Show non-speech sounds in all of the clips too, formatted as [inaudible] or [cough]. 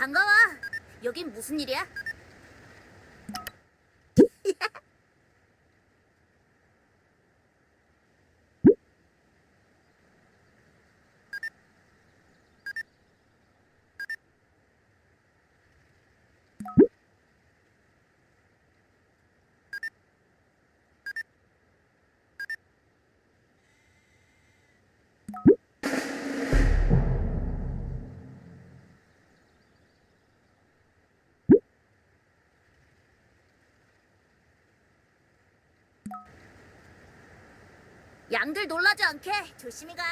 반가워. 여긴 무슨 일이야? 양들 놀라지 않게 조심히 가.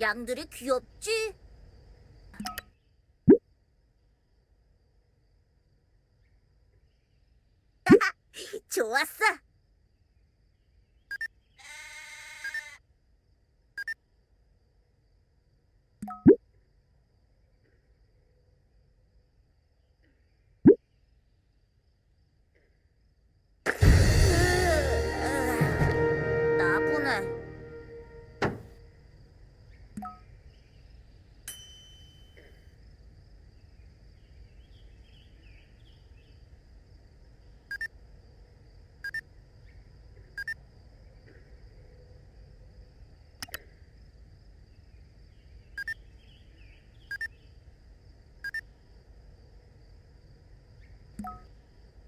양들이 귀엽지? [laughs] 좋았어.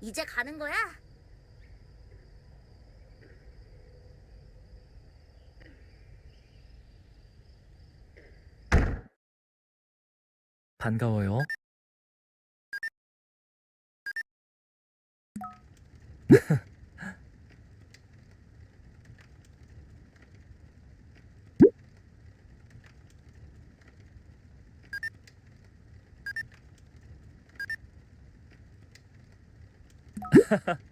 이제 가는 거야? 반가워요. Ha [laughs] ha.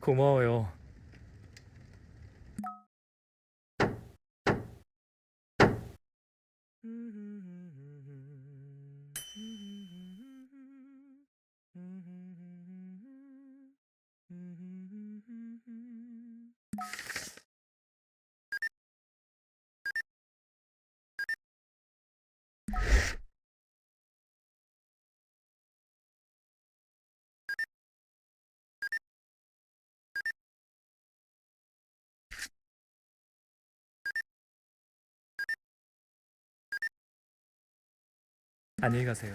고마워요. 안녕히 가세요.